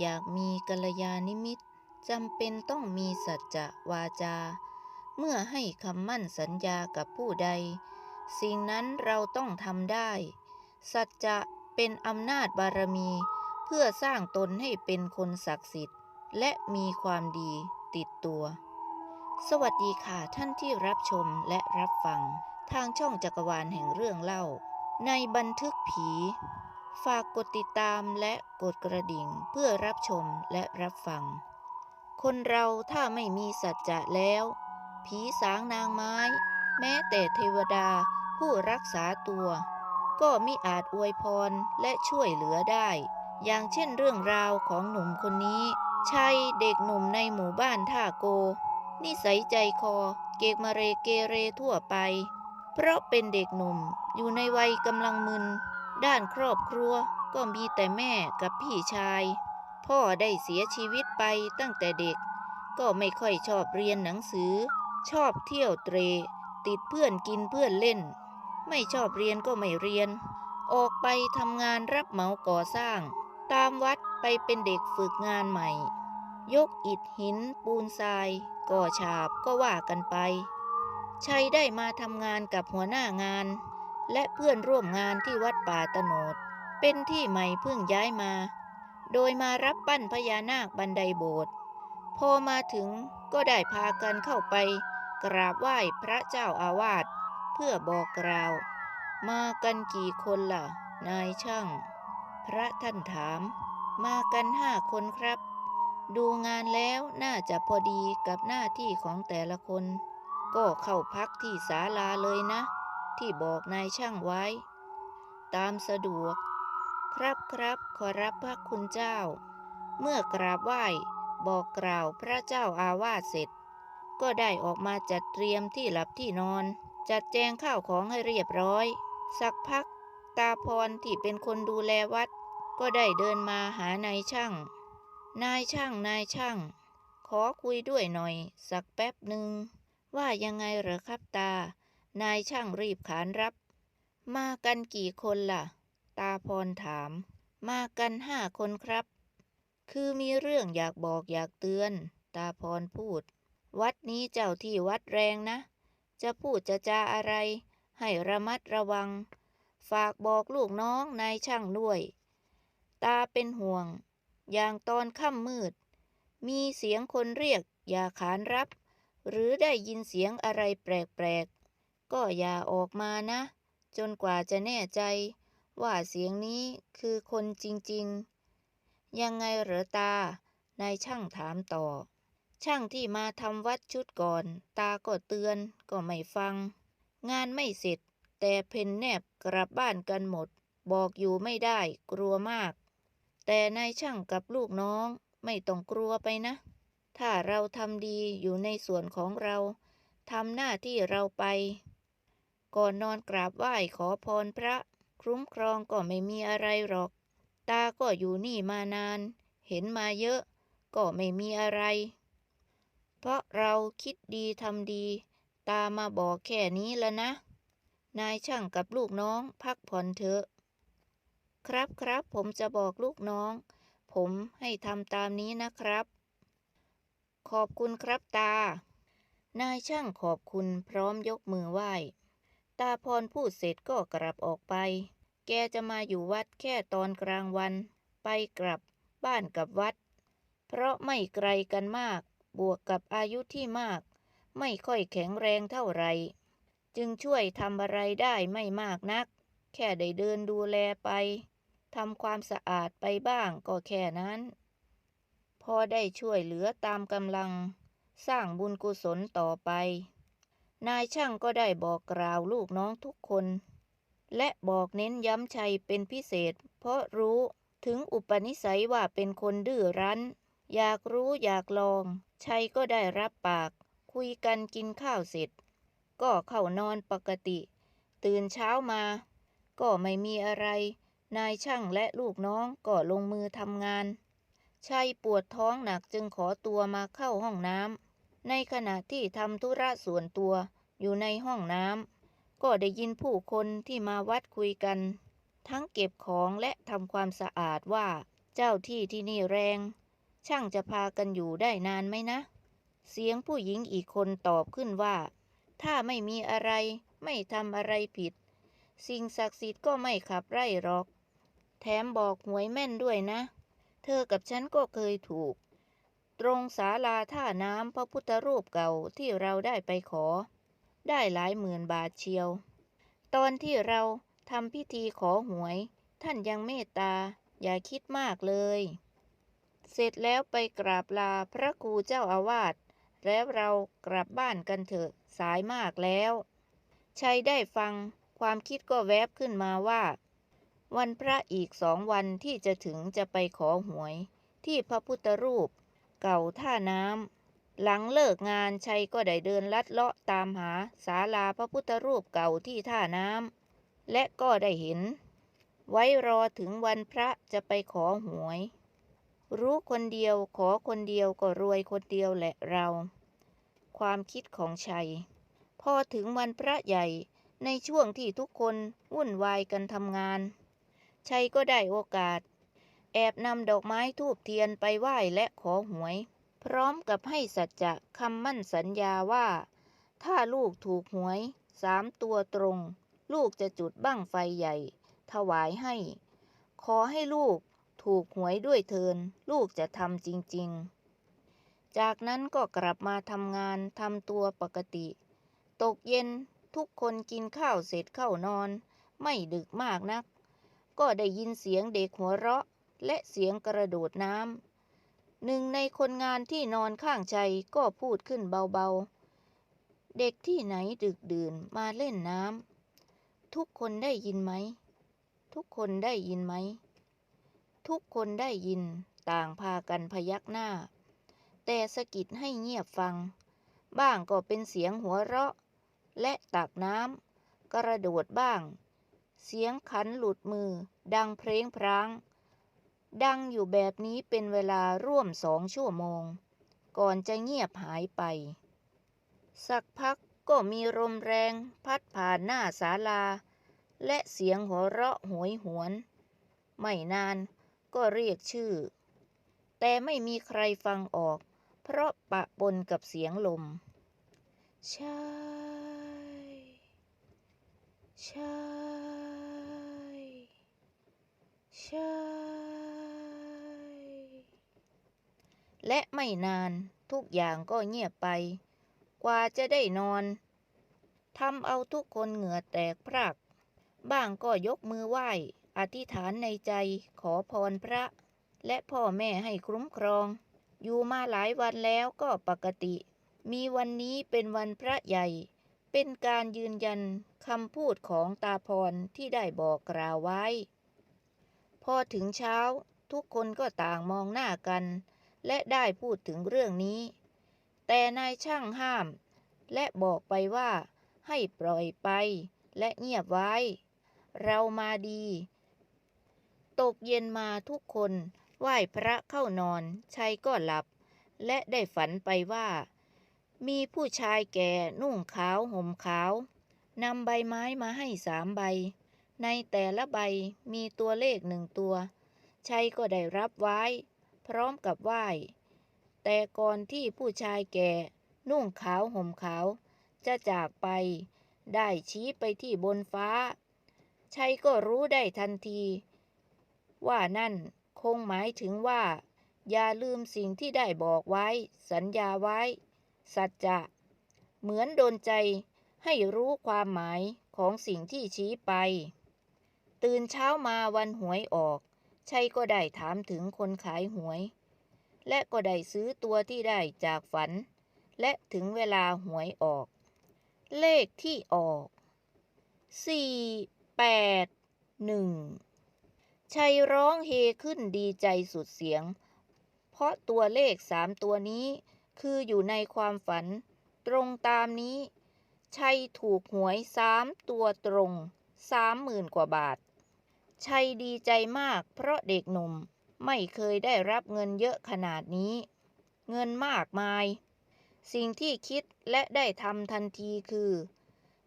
อยากมีกัลยาณิมิตจำเป็นต้องมีสัจจะวาจา เมื่อให้คำมั่นสัญญากับผู้ใด สิ่งนั้นเราต้องทำได้ สัจจะเป็นอำนาจบารมีเพื่อสร้างตนให้เป็นคนศักดิ์สิทธิ์ และมีความดีติดตัว สวัสดีค่ะท่านที่รับชมและรับฟัง ทางช่องจักรวาลแห่งเรื่องเล่า ในบันทึกผี ฝากกดติดตามและกดกระดิ่งเพื่อรับชมและรับฟัง คนเราถ้าไม่มีสัจจะแล้ว ผีสางนางไม้ แม้แต่เทวดาผู้รักษาตัว ก็มิอาจอวยพรและช่วยเหลือได้ อย่างเช่นเรื่องราวของหนุ่มคนนี้ชายเด็กหนุ่มในหมู่บ้านท่าโก นิสัยใจคอเกกมาเรเกเรทั่วไป เพราะเป็นเด็กหนุ่มอยู่ในวัยกำลังมึน ด้านครอบครัวก็มีแต่แม่กับพี่ชาย พ่อได้เสียชีวิตไปตั้งแต่เด็ก ก็ไม่ค่อยชอบเรียนหนังสือ ชอบเที่ยวเตร ติดเพื่อนกินเพื่อนเล่น ไม่ชอบเรียนก็ไม่เรียน ออกไปทำงานรับเหมาก่อสร้าง ตามวัดไปเป็นเด็กฝึกงานใหม่ ยกอิฐหินปูนทรายก่อฉาบก็ว่ากันไป ชัยได้มาทำงานกับหัวหน้างาน และเพื่อนร่วมงานที่วัดป่าตโนด เป็นที่ใหม่เพิ่งย้ายมา โดยมารับปั้นพญานาคบันไดโบสถ์พอมาถึงก็ได้พากันเข้าไป กราบไหว้พระเจ้าอาวาสเพื่อบอกกล่าว มากันกี่คนล่ะ นายช่าง พระท่านถาม มากันห้าคนครับ ดูงานแล้วน่าจะพอดีกับหน้าที่ของแต่ละคน ก็เข้าพักที่ศาลาเลยนะ ที่บอกนายช่างไว้ ตามสะดวก ครับครับขอรับพระคุณเจ้า เมื่อกราบไหว้บอกกล่าวพระเจ้าอาวาสเสร็จ ก็ได้ออกมาจัดเตรียมที่หลับที่นอน จัดแจงข้าวของให้เรียบร้อย สักพัก ตาพรที่เป็นคนดูแลวัด ก็ได้เดินมาหานายช่าง นายช่างนายช่าง ขอคุยด้วยหน่อย สักแป๊บหนึ่งว่ายังไงเหรอครับตา นายช่างรีบขานรับ มากันกี่คนล่ะ ตาพรถาม มากันห้าคนครับ คือมีเรื่องอยากบอกอยากเตือน ตาพรพูด วัดนี้เจ้าที่วัดแรงนะ จะพูดจะจาอะไร ให้ระมัดระวัง ฝากบอกลูกน้องนายช่างด้วย ตาเป็นห่วง อย่างตอนค่ำมืด มีเสียงคนเรียกอย่าขานรับ หรือได้ยินเสียงอะไรแปลกๆ ก็อย่าออกมานะ จนกว่าจะแน่ใจ ว่าเสียงนี้คือคนจริงๆ ยังไงเหรอตา นายช่างถามต่อ ช่างที่มาทำวัดชุดก่อน ตาก็เตือนก็ไม่ฟัง งานไม่เสร็จ แต่เพนแนบกลับบ้านกันหมด บอกอยู่ไม่ได้กลัวมาก แต่นายช่างกับลูกน้องไม่ต้องกลัวไปนะ ถ้าเราทำดีอยู่ในส่วนของเราทำหน้าที่เราไป ก่อนนอนกราบไหว้ขอพรพระ คุ้มครองก็ไม่มีอะไรหรอก ตาก็อยู่นี่มานาน เห็นมาเยอะ ก็ไม่มีอะไร เพราะเราคิดดีทำดี ตามาบอกแค่นี้แล้วนะ นายช่างกับลูกน้องพักผ่อนเถอะ ครับครับผมจะบอกลูกน้อง ผมให้ทำตามนี้นะครับ ขอบคุณครับตา นายช่างขอบคุณพร้อมยกมือไหว้ ตาพรพูดเสร็จก็กลับออกไป แกจะมาอยู่วัดแค่ตอนกลางวัน ไปกลับบ้านกับวัด เพราะไม่ไกลกันมาก บวกกับอายุที่มาก ไม่ค่อยแข็งแรงเท่าไหร่ จึงช่วยทำอะไรได้ไม่มากนัก แค่ได้เดินดูแลไปทำความสะอาดไปบ้างก็แค่นั้น พอได้ช่วยเหลือตามกำลัง สร้างบุญกุศลต่อไป นายช่างก็ได้บอกกล่าวลูกน้องทุกคน และบอกเน้นย้ำชัยเป็นพิเศษ เพราะรู้ถึงอุปนิสัยว่าเป็นคนดื้อรั้น อยากรู้อยากลอง ชัยก็ได้รับปาก คุยกันกินข้าวเสร็จ ก็เข้านอนปกติ ตื่นเช้ามา ก็ไม่มีอะไร นายช่างและลูกน้องก็ลงมือทำงาน ชัยปวดท้องหนักจึงขอตัวมาเข้าห้องน้ำ ในขณะที่ทำธุระส่วนตัวอยู่ในห้องน้ำก็ได้ยินผู้คนที่มาวัดคุยกัน ทั้งเก็บของและทำความสะอาดว่าเจ้าที่ที่นี่แรง ช่างจะพากันอยู่ได้นานไหมนะ เสียงผู้หญิงอีกคนตอบขึ้นว่า ถ้าไม่มีอะไรไม่ทำอะไรผิด สิ่งศักดิ์สิทธิ์ก็ไม่ขับไล่หรอก แถมบอกหวยแม่นด้วยนะ เธอกับฉันก็เคยถูก ตรงศาลาท่าน้ำพระพุทธรูปเก่าที่เราได้ไปขอ ได้หลายหมื่นบาทเชียว ตอนที่เราทำพิธีขอหวย ท่านยังเมตตาอย่าคิดมากเลย เสร็จแล้วไปกราบลาพระครูเจ้าอาวาสแล้วเรากลับบ้านกันเถอะสายมากแล้วชัยได้ฟังความคิดก็แวบขึ้นมาว่า วันพระอีกสองวันที่จะถึงจะไปขอหวย ที่พระพุทธรูป เก่าท่าน้ำหลังเลิกงานชัยก็ได้เดินลัดเลาะตามหาศาลาพระพุทธรูปเก่าที่ท่าน้ำและก็ได้เห็น ไว้รอถึงวันพระจะไปขอหวย รู้คนเดียวขอคนเดียวก็รวยคนเดียวแหละเรา ความคิดของชัย พอถึงวันพระใหญ่ในช่วงที่ทุกคนวุ่นวายกันทำงานชัยก็ได้โอกาส แอบนำดอกไม้ทูบเทียนไปไหว้และขอหวย พร้อมกับให้สัจจะคำมั่นสัญญาว่า ถ้าลูกถูกหวยสามตัวตรง ลูกจะจุดบั้งไฟใหญ่ ถวายให้ ขอให้ลูกถูกหวยด้วยเทิน ลูกจะทำจริง ๆ จากนั้นก็กลับมาทำงานทำตัวปกติ ตกเย็นทุกคนกินข้าวเสร็จเข้านอน ไม่ดึกมากนัก ก็ได้ยินเสียงเด็กหัวเราะ และเสียงกระโดดน้ำหนึ่งในคนงานที่นอนข้างชัยก็พูดขึ้นเบาๆ เด็กที่ไหนดึกดื่นมาเล่นน้ำทุกคนได้ยินไหม ทุกคนได้ยินไหม ทุกคนได้ยินต่างพากันพยักหน้า แต่สะกิดให้เงียบฟัง บ้างก็เป็นเสียงหัวเราะ และตักน้ำกระโดดบ้าง เสียงขันหลุดมือดังเพลงพราง ดังอยู่แบบนี้เป็นเวลาร่วมสองชั่วโมง ก่อนจะเงียบหายไป สักพักก็มีลมแรงพัดผ่านหน้าศาลา และเสียงหัวเราะโหยหวน ไม่นานก็เรียกชื่อ แต่ไม่มีใครฟังออก เพราะปะปนกับเสียงลมช่ใช่ ใช่ และไม่นานทุกอย่างก็เงียบไป กว่าจะได้นอนทำเอาทุกคนเหงื่อแตกพรากบ้างก็ยกมือไหว้ อธิษฐานในใจขอพรพระ และพ่อแม่ให้คุ้มครอง อยู่มาหลายวันแล้วก็ปกติ มีวันนี้เป็นวันพระใหญ่ เป็นการยืนยันคำพูดของตาพรที่ได้บอกกล่าวไว้ พอถึงเช้าทุกคนก็ต่างมองหน้ากัน และได้พูดถึงเรื่องนี้ แต่นายช่างห้าม และบอกไปว่าให้ปล่อยไปและเงียบไว้ เรามาดี ตกเย็นมาทุกคนไหว้พระเข้านอนชัยก็หลับ และได้ฝันไปว่า มีผู้ชายแก่นุ่งขาวห่มขาวนำใบไม้มาให้สามใบ ในแต่ละใบมีตัวเลขหนึ่งตัว ชัยก็ได้รับไว้ พร้อมกับไหว้ แต่ก่อนที่ผู้ชายแก่นุ่งขาวห่มขาว จะจากไป ได้ชี้ไปที่บนฟ้า ชัยก็รู้ได้ทันที ว่านั่นคงหมายถึงว่า อย่าลืมสิ่งที่ได้บอกไว้ สัญญาไว้ สัจจะ เหมือนโดนใจให้รู้ความหมายของสิ่งที่ชี้ไป ตื่นเช้ามาวันหวยออก ชัยก็ได้ถามถึงคนขายหวย และก็ได้ซื้อตัวที่ได้จากฝัน และถึงเวลาหวยออก เลขที่ออก 4 8 1 ชัยร้องเฮขึ้นดีใจสุดเสียง เพราะตัวเลขสามตัวนี้คืออยู่ในความฝัน ตรงตามนี้ ชัยถูกหวยสามตัวตรงสามหมื่นกว่าบาท ชัยดีใจมากเพราะเด็กหนุ่มไม่เคยได้รับเงินเยอะขนาดนี้ เงินมากมาย สิ่งที่คิดและได้ทำทันทีคือ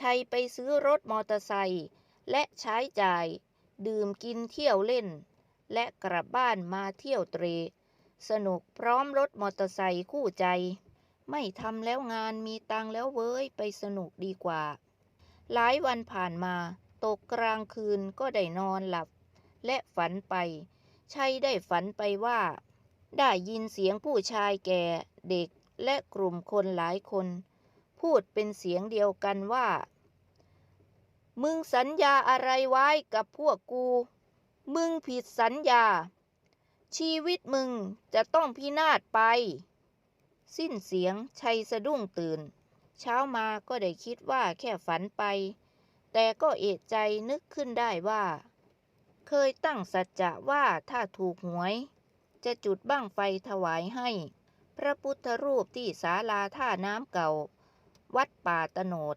ชัยไปซื้อรถมอเตอร์ไซค์และใช้จ่าย ดื่มกินเที่ยวเล่น และกลับบ้านมาเที่ยวเตร สนุกพร้อมรถมอเตอร์ไซค์คู่ใจ ไม่ทำแล้วงานมีตังแล้วเว้ยไปสนุกดีกว่า หลายวันผ่านมา ตกกลางคืนก็ได้นอนหลับ และฝันไปชัยได้ฝันไปว่า ได้ยินเสียงผู้ชายแก่เด็กและกลุ่มคนหลายคน พูดเป็นเสียงเดียวกันว่า มึงสัญญาอะไรไว้กับพวกกู มึงผิดสัญญา ชีวิตมึงจะต้องพินาศไป สิ้นเสียงชัยสะดุ้งตื่น เช้ามาก็ได้คิดว่าแค่ฝันไป แต่ก็เอะใจนึกขึ้นได้ว่า เคยตั้งสัจจะว่าถ้าถูกหวย จะจุดบั้งไฟถวายให้ พระพุทธรูปที่ศาลาท่าน้ำเก่า วัดป่าตโนด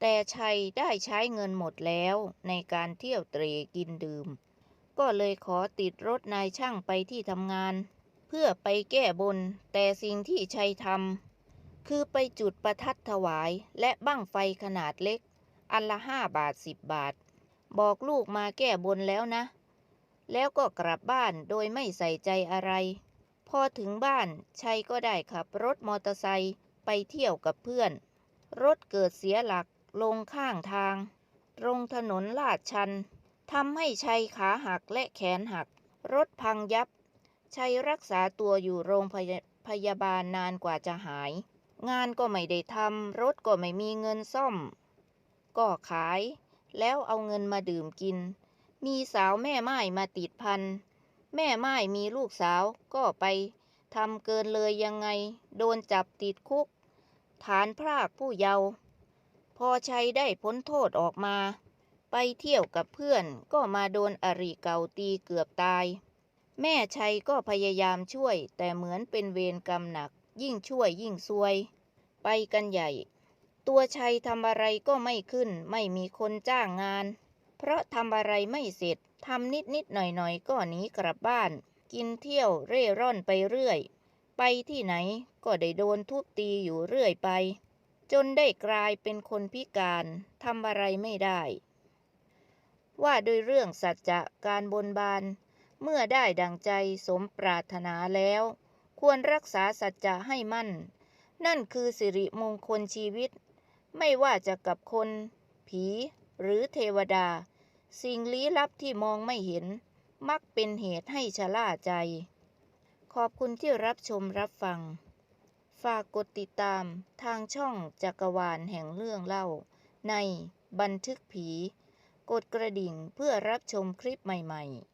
แต่ชัยได้ใช้เงินหมดแล้วในการเที่ยวเตรกินดื่ม ก็เลยขอติดรถนายช่างไปที่ทำงาน เพื่อไปแก้บน แต่สิ่งที่ชัยทำคือไปจุดประทัดถวายและบั้งไฟขนาดเล็ก อันละห้าบาทสิบบาท บอกลูกมาแก้บนแล้วนะ แล้วก็กลับบ้านโดยไม่ใส่ใจอะไร พอถึงบ้านชัยก็ได้ขับรถมอเตอร์ไซค์ไปเที่ยวกับเพื่อน รถเกิดเสียหลักลงข้างทาง ตรงถนนลาดชันทำให้ชัยขาหักและแขนหัก รถพังยับ ชัยรักษาตัวอยู่โรงพยาพยาบาลนานกว่าจะหาย งานก็ไม่ได้ทำรถก็ไม่มีเงินซ่อม ก็ขาย แล้วเอาเงินมาดื่มกิน มีสาวแม่ไม้มาติดพัน แม่ไม้มีลูกสาวก็ไปทำเกินเลยยังไง โดนจับติดคุก ฐานพรากผู้เยาว์พอชัยได้พ้นโทษออกมา ไปเที่ยวกับเพื่อนก็มาโดนอริเก่าตีเกือบตาย แม่ชัยก็พยายามช่วย แต่เหมือนเป็นเวรกรรมหนัก ยิ่งช่วยยิ่งซวย ไปกันใหญ่ ตัวชัยทำอะไรก็ไม่ขึ้น ไม่มีคนจ้างงาน เพราะทำอะไรไม่เสร็จทำนิดนิดหน่อยหน่อยก็หนีกลับบ้าน กินเที่ยวเร่ร่อนไปเรื่อย ไปที่ไหนก็ได้โดนทุบตีอยู่เรื่อยไป จนได้กลายเป็นคนพิการทำอะไรไม่ได้ ว่าโดยเรื่องสัจจะการบนบาน เมื่อได้ดังใจสมปรารถนาแล้ว ควรรักษาสัจจะให้มั่น นั่นคือสิริมงคลชีวิต ไม่ว่าจะกับคน ผี หรือเทวดา สิ่งลี้ลับที่มองไม่เห็น มักเป็นเหตุให้ชะล่าใจ ขอบคุณที่รับชมรับฟัง ฝากกดติดตามทางช่องจักรวาลแห่งเรื่องเล่า ในบันทึกผี กดกระดิ่งเพื่อรับชมคลิปใหม่ ๆ